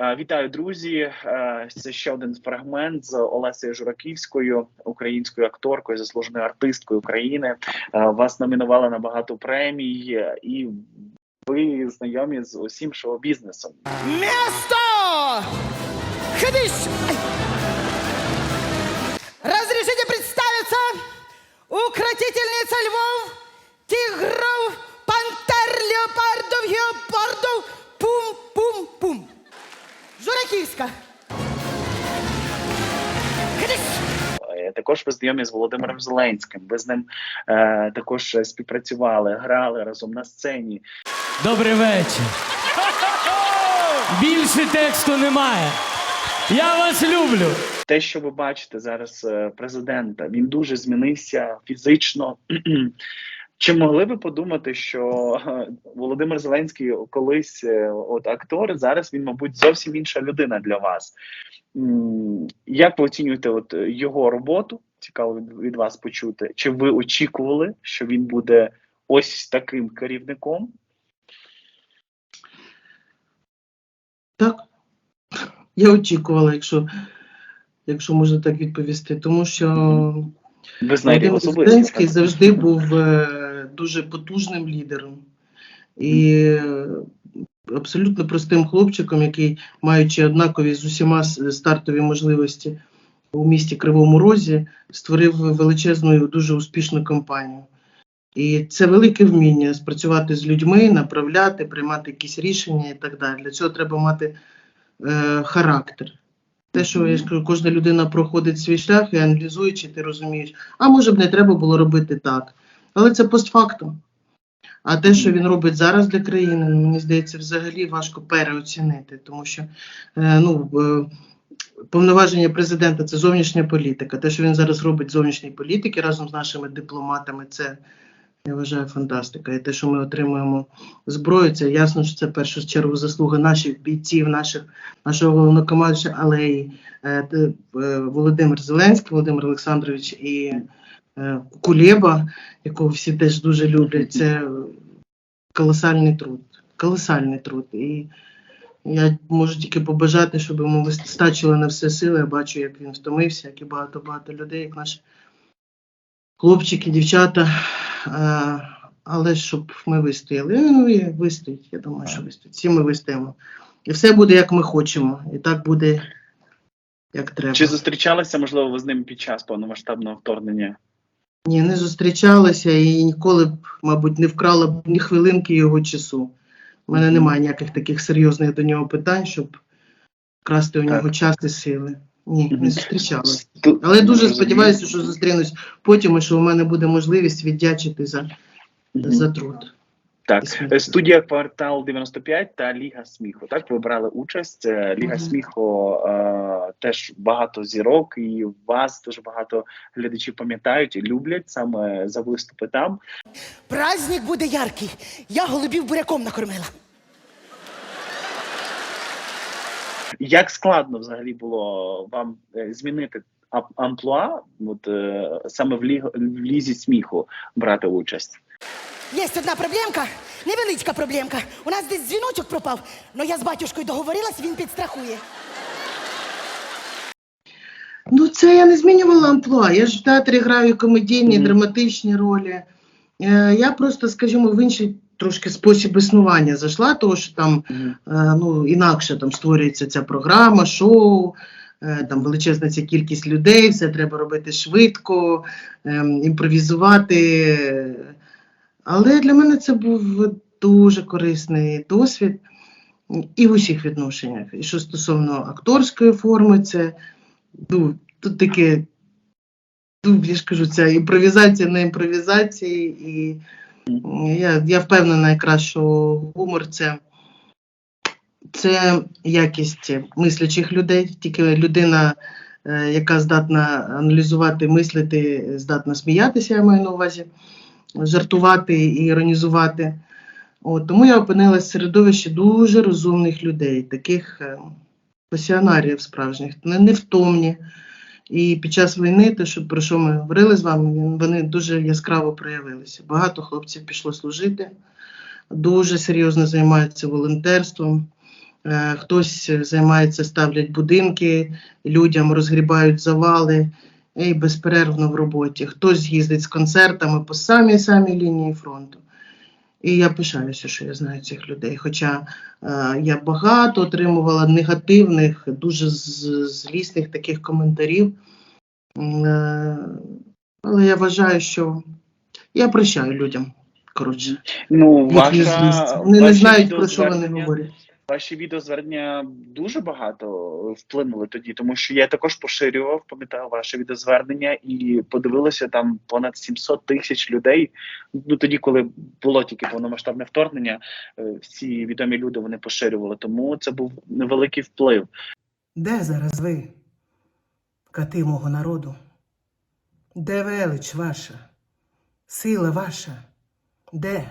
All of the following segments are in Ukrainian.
Е, Вітаю, друзі. Е, Це ще один фрагмент з Олесею Жураківською, українською акторкою, заслуженою артисткою України. Е, Вас номінували на багато премій, і ви знайомі з усім шоу-бізнесом. Место! Ходыщ! Ай. Разрешите представиться? Укротительница львов, Ходыщ! Е, Також ви знайомі з Володимиром Зеленським. Ви з ним е, також співпрацювали, грали разом на сцені. Добрий вечір. Більше тексту немає. Я вас люблю. те, що ви бачите зараз е, президента, він дуже змінився фізично. Чи могли ви подумати, що Володимир Зеленський колись е, от актор, зараз він, мабуть, зовсім інша людина для вас? Як ви оцінюєте от його роботу? Цікаво від, вас почути. Чи ви очікували, що він буде ось таким керівником? Так. Я очікувала, якщо, якщо можна так відповісти, тому що Ви знаєте? Зеленський завжди був е, дуже потужним лідером і абсолютно простим хлопчиком, який, маючи однакові з усіма стартові можливості у місті Кривому Розі, створив величезну і дуже успішну кампанію. І це велике вміння спрацювати з людьми, направляти, приймати якісь рішення і так далі. Для цього треба мати е, характер. Те, що я ж кажу, кожна людина проходить свій шлях і аналізуючи, ти розумієш, а може б не треба було робити так. Але це постфактум. А те, що він робить зараз для країни, ну, мені здається, взагалі важко переоцінити, тому що е, ну, е, повноваження президента це зовнішня політика. Те, що він зараз робить зовнішньої політики разом з нашими дипломатами, це я вважаю фантастика. І те, що ми отримуємо зброю, це ясно, що це в першу чергу заслуга наших бійців, наших нашого головнокомандуюча, але й е, е, Володимир Зеленський, Володимир Олександрович і е, Кулєба, якого всі теж дуже люблять. Це колосальний труд. Колосальний труд. І я можу тільки побажати, щоб йому вистачило на все сили. Я бачу, як він втомився, як і багато-багато людей, як наші хлопчики, дівчата. Е, але щоб ми вистояли. Ну і вистоїть, я думаю, що вистоїть. Всі ми вистоїмо. І все буде, як ми хочемо. І так буде, як треба. Чи зустрічалися, можливо, ви з ним під час повномасштабного вторгнення? Ні, не зустрічалася і ніколи б, мабуть, не вкрала б ні хвилинки його часу. У мене немає ніяких таких серйозних до нього питань, щоб вкрасти у Так. нього час і сили. Ні, не зустрічалася. Але Але дуже сподіваюся, що зустрінусь потім, і що у мене буде можливість віддячити за, за труд. Так. Е, студія Квартал 95 та Ліга сміху. Так, ви брали участь. Е, Ліга Мгм. сміху е, теж багато зірок, і вас дуже багато глядачів пам'ятають і люблять саме за виступи там. Праздник буде яркий. Я голубів буряком накормила. Як складно взагалі було вам е, змінити ам- амплуа, от е, саме в, ліг, в лізі сміху брати участь? Є одна проблемка, невеличка проблемка. У нас десь дзвіночок пропав, але я з батюшкою договорилась, він підстрахує. Ну, це я не змінювала амплуа. Я ж в театрі граю комедійні, драматичні ролі. Е, я просто, скажімо, в інший трошки спосіб існування зайшла, тому що там е, ну, інакше там створюється ця програма, шоу, е, там величезна ця кількість людей, все треба робити швидко, ем, імпровізувати. Але для мене це був дуже корисний досвід і в усіх відношеннях. І що стосовно акторської форми, це ну, тут таке, ну, я ж кажу, ця імпровізація на імпровізації, і я, я впевнена, якраз, що гумор це, це якість мислячих людей, тільки людина, е, яка здатна аналізувати, мислити, здатна сміятися, я маю на увазі, жартувати і іронізувати. От, тому я опинилася в середовищі дуже розумних людей, таких е, пасіонарів справжніх, невтомні. І під час війни, те, що про що ми говорили з вами, вони дуже яскраво проявилися. Багато хлопців пішло служити, дуже серйозно займаються волонтерством, Е, Хтось займається, ставлять будинки, людям розгрібають завали і безперервно в роботі. Хтось їздить з концертами по самій самій лінії фронту. І я пишаюся, що я знаю цих людей. Хоча е, я багато отримувала негативних, дуже злісних таких коментарів. Е, але я вважаю, що я прощаю людям. Коротше, Ну, ваша, Вони не знають, про що вони говорять. Ваші відеозвернення дуже багато вплинули тоді, тому що я також поширював, пам'ятаю ваше відеозвернення, і подивилося там понад 700 тисяч людей. Ну тоді, коли було тільки повномасштабне вторгнення, е, всі відомі люди вони поширювали. Тому це був невеликий вплив. Де зараз ви, кати мого народу? Де велич ваша, сила ваша? Де?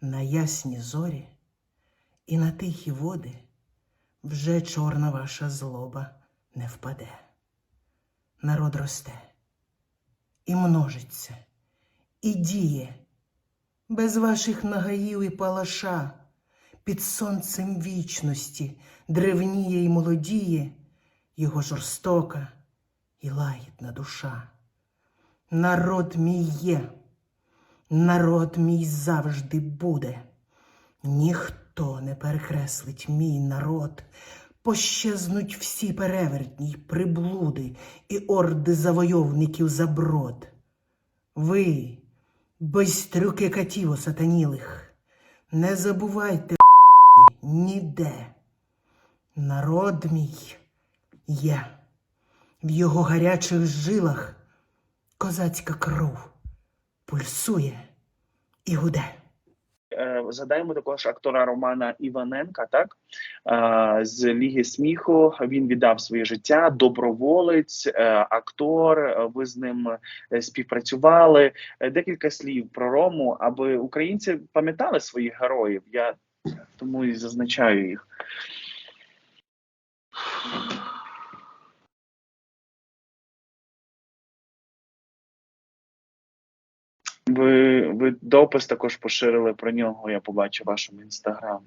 На ясні зорі і на тихі води вже чорна ваша злоба не впаде. Народ росте і множиться, і діє, без ваших нагаїв і палаша, під сонцем вічності древніє й молодіє його жорстока і лагідна душа. Народ мій є, народ мій завжди буде. Ніхто не перекреслить мій народ. Пощезнуть всі перевертні приблуди і орди завойовників заброд. Ви, байстрюки катів осатанілих, не забувайте ніде. Народ мій є, в його гарячих жилах козацька кров пульсує і гуде. Е, Згадаємо також актора Романа Іваненка, так Е, з Ліги сміху. Він віддав своє життя, доброволець, е, актор. Ви з ним співпрацювали. Декілька слів про Рому, аби українці пам'ятали своїх героїв. Я тому і зазначаю їх. Ви, допис також поширили про нього. Я побачив в вашому інстаграмі.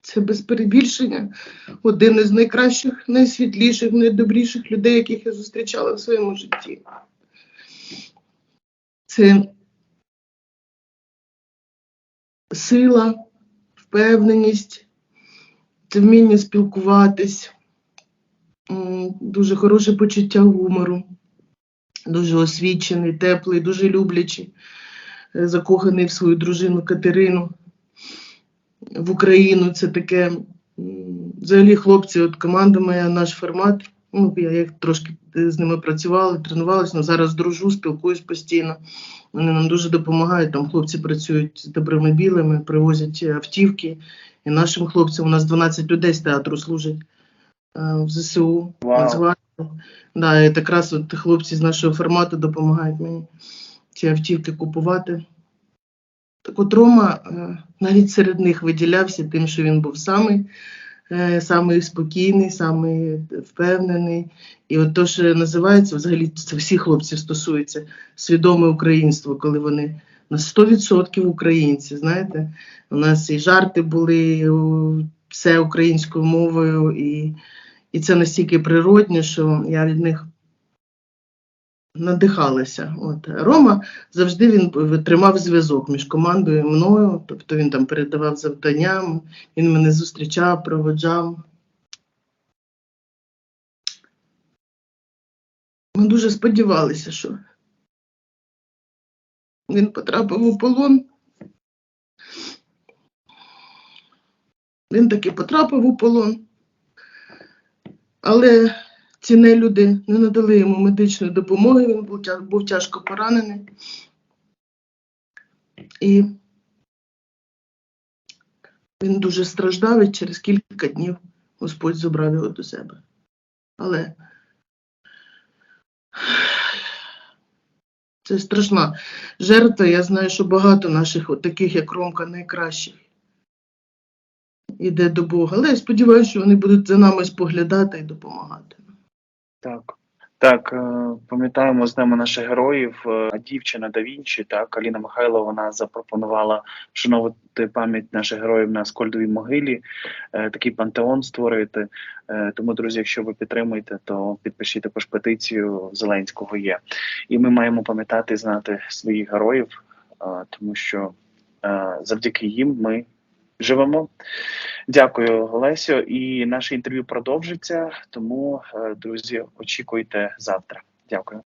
Це без перебільшення один із найкращих, найсвітліших, найдобріших людей, яких я зустрічала в своєму житті. Це сила, впевненість, це вміння спілкуватись, дуже хороше почуття гумору, дуже освічений, теплий, дуже люблячий, е, закоханий в свою дружину Катерину в Україну. Це таке взагалі хлопці, от команда моя, наш формат. Ну, я як трошки е, з ними працювала, тренувалася, але зараз дружу, спілкуюсь постійно. Вони нам дуже допомагають. Там хлопці працюють з добрими білими, привозять автівки. І нашим хлопцям у нас 12 людей з театру служать е, в ЗСУ. Нацгвардії. Да, і якраз от хлопці з нашого формату допомагають мені ці автівки купувати. Так от Рома е, навіть серед них виділявся тим, що він був самий, е, самий спокійний, самий впевнений. І от то, що називається, взагалі це всіх хлопців стосується свідоме українство, коли вони на 100% українці. Знаєте, у нас і жарти були, все українською мовою, і, і це настільки природне, що я від них надихалася. От Рома завжди він тримав зв'язок між командою і мною, тобто він там передавав завдання, він мене зустрічав, проводжав. Ми дуже сподівалися, що він потрапив у полон. Він таки потрапив у полон. Але ці нелюди не надали йому медичної допомоги, він був, був тяжко поранений. І він дуже страждав і через кілька днів Господь забрав його до себе. Але це страшна жертва. Я знаю, що багато наших, от таких як Ромка, найкращих, іде до Бога. Але я сподіваюся, що вони будуть за нами споглядати і допомагати. Так. Так, е, пам'ятаємо з ними наших героїв. Е, дівчина да Вінчі, так, Аліна Михайлова, вона запропонувала вшановувати пам'ять наших героїв на Скольдовій могилі, е, такий пантеон створити. Тому, друзі, якщо ви підтримуєте, то підпишіть також петицію Зеленського є. І ми маємо пам'ятати і знати своїх героїв, тому що завдяки їм ми живемо. Дякую, Олесю. І наше інтерв'ю продовжиться. Тому, е, друзі, очікуйте завтра. Дякую.